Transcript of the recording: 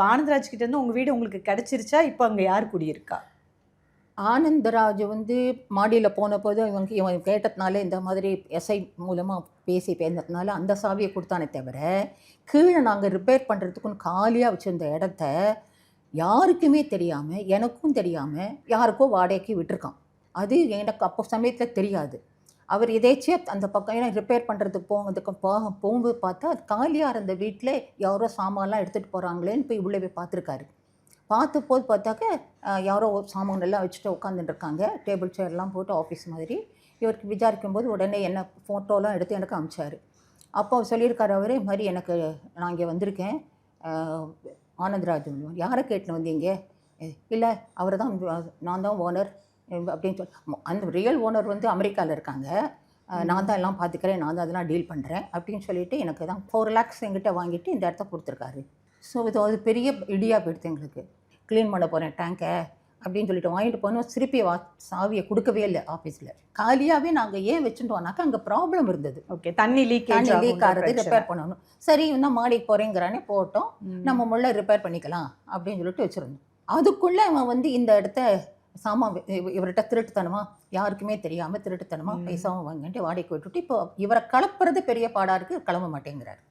இப்போ ஆனந்தராஜ் கிட்டேருந்து உங்கள் வீடு உங்களுக்கு கிடச்சிருச்சா? இப்போ அங்கே யார் குடியிருக்கா? ஆனந்தராஜ் வந்து மாடியில் போன போது இவங்க இவன் கேட்டதுனால இந்த மாதிரி எஸ்ஐ மூலமாக பேசி பேர்ந்ததுனால அந்த சாவியை கொடுத்தானே தவிர கீழே நாங்கள் ரிப்பேர் பண்ணுறதுக்குன்னு காலியாக வச்சுருந்த இடத்த யாருக்குமே தெரியாமல் எனக்கும் தெரியாமல் யாருக்கோ வாடகைக்கு விட்டுருக்கான். அது எனக்கு அப்போ சமயத்தில் தெரியாது. அவர் எதேச்சியாக அந்த பக்கம் ஏன்னா ரிப்பேர் பண்ணுறதுக்கு போகிறதுக்கு போக போகும்போது பார்த்தா அது காலியாக இருந்த வீட்டில் யாரோ சாமான்லாம் எடுத்துகிட்டு போகிறாங்களேன்னு போய் உள்ளே போய் பார்த்துருக்காரு. பார்த்த போது பார்த்தாக்க யாரோ சாமான் எல்லாம் வச்சுட்டு உட்காந்துட்டுருக்காங்க டேபிள் சேர்லாம் போட்டு ஆஃபீஸ் மாதிரி. இவருக்கு விசாரிக்கும் போது உடனே என்ன ஃபோட்டோலாம் எடுத்து எனக்கு அமிச்சார். அப்போ அவர் சொல்லியிருக்காரு அவரே இது மாதிரி எனக்கு நான் இங்கே வந்திருக்கேன். ஆனந்தராஜ் யாரை கேட்டுன்னு வந்தீங்க? இல்லை அவர் தான் நான் தான் ஓனர் அப்படின்னு சொல்லி அந்த ரியல் ஓனர் வந்து அமெரிக்காவில் இருக்காங்க. நான் தான் எல்லாம் பார்த்துக்கிறேன் நான் தான் அதெல்லாம் டீல் பண்ணுறேன் அப்படின்னு சொல்லிட்டு எனக்கு தான் ஃபோர் லேக்ஸ் எங்கிட்ட வாங்கிட்டு இந்த இடத்த கொடுத்துருக்காரு. ஸோ இது அது பெரிய இடியாக போயிடுது எங்களுக்கு. க்ளீன் பண்ண போகிறேன் டேங்கை அப்படின்னு சொல்லிட்டு வாங்கிட்டு போனோம். திருப்பி வா சாவியை கொடுக்கவே இல்லை ஆஃபீஸில் காலியாகவே நாங்கள் ஏன் வச்சுட்டோம்னாக்கா அங்கே ப்ராப்ளம் இருந்தது. ஓகே தண்ணி லீக்கேஜ் தண்ணி லீக் ஆகிறது ரிப்பேர் பண்ணணும். சரி இன்னும் மாடிக்கு போகிறேங்கிறானே போட்டோம். நம்ம முள்ள ரிப்பேர் பண்ணிக்கலாம் அப்படின்னு சொல்லிட்டு வச்சுருந்தோம். அதுக்குள்ளே அவன் வந்து இந்த இடத்த சாமான் இவர்கிட்ட திருட்டுத்தனமா யாருக்குமே தெரியாமல் திருட்டுத்தனமா ம். பைசாவும் வாங்கிட்டு வாடகைக்கு விட்டுட்டு இப்போ இவரை கலப்புறது பெரிய பாடாக இருக்குது கிளம்ப மாட்டேங்கிறார்